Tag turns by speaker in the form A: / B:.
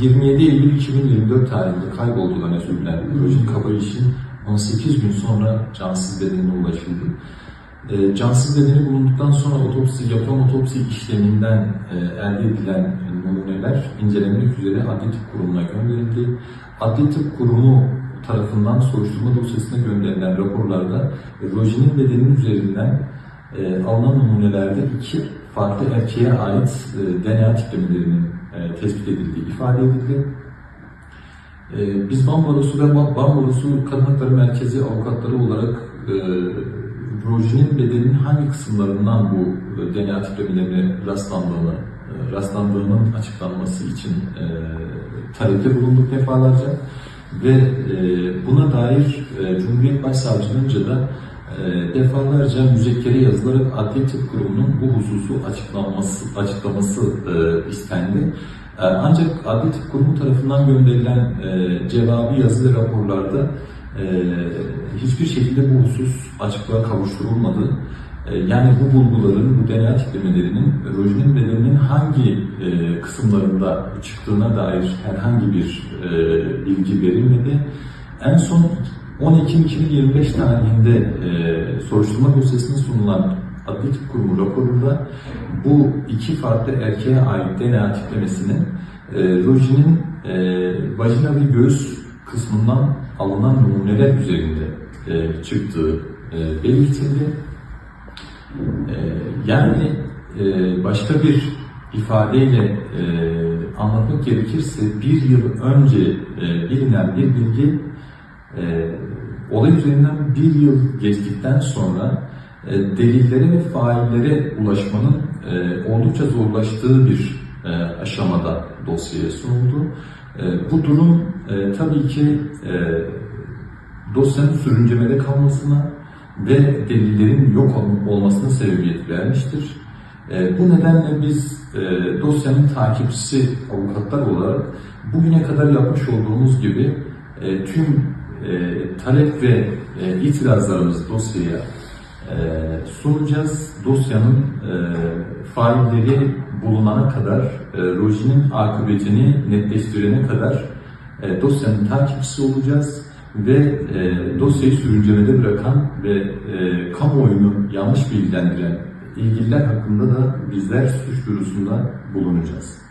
A: 27 Eylül 2024 tarihinde kaybolduğu öne sürülen Rojin Kabayiş'in 18 gün sonra cansız bedenine ulaşıldı. E, cansız bedeni bulunduktan sonra otopsi, yapılan otopsi işleminden e, elde edilen numuneler incelemek üzere Adli Tıp Kurumu'na gönderildi. Adli Tıp Kurumu tarafından soruşturma dosyasına gönderilen raporlarda Rojin'in bedeninin üzerinden e, alınan numunelerde iki farklı erkeğe ait e, DNA tiplemelerinin e, tespit edildiği ifade edildi. E, biz BAM Barosu ve BAM Barosu Kadın Hakları Merkezi avukatları olarak e, bedeninin hangi kısımlarından bu e, DNA tiplemelerine rastlandığını, e, rastlandığının açıklanması için e, talepte bulunduk defalarca ve buna dair e, Cumhuriyet Başsavcılığınca da defalarca müzekkere yazılarak Adli Tıp Kurumu'nun bu hususu açıklanması, açıklaması e, istendi. E, ancak Adli Tıp Kurumu tarafından gönderilen e, cevabı yazılı raporlarda e, hiçbir şekilde bu husus açıklığa kavuşturulmadı. Yani bu bulguların, bu DNA tiplemelerinin Rojin'in bedeninin hangi e, kısımlarında çıktığına dair herhangi bir e, bilgi verilmedi. En son 10 Ekim 2025 tarihinde e, soruşturma dosyasına sunulan Adli Tıp Kurumu raporunda bu iki farklı erkeğe ait DNA tiplemesinin e, Rojin'in e, vajina ve göğüs kısmından alınan numuneler üzerinde e, çıktığı e, belirtildi. E, yani e, başka bir ifadeyle e, anlatmak gerekirse bir yıl önce e, bilinen bir bilgi e, olay üzerinden bir yıl geçtikten sonra e, delillere ve faillere ulaşmanın e, oldukça zorlaştığı bir e, aşamada dosyaya sunuldu. E, bu durum e, tabii ki e, dosyanın sürüncemede kalmasına ve delillerin yok ol- olmasına sebebiyet vermiştir. E, bu nedenle biz e, dosyanın takipçisi avukatlar olarak bugüne kadar yapmış olduğumuz gibi e, tüm e, talep ve e, itirazlarımızı dosyaya e, sunacağız. Dosyanın e, failleri bulunana kadar, e, Rojin'in akıbetini netleştirene kadar e, dosyanın takipçisi olacağız ve e, dosyayı sürüncemede bırakan ve e, kamuoyunu yanlış bilgilendiren ilgililer hakkında da bizler suç duyurusunda bulunacağız.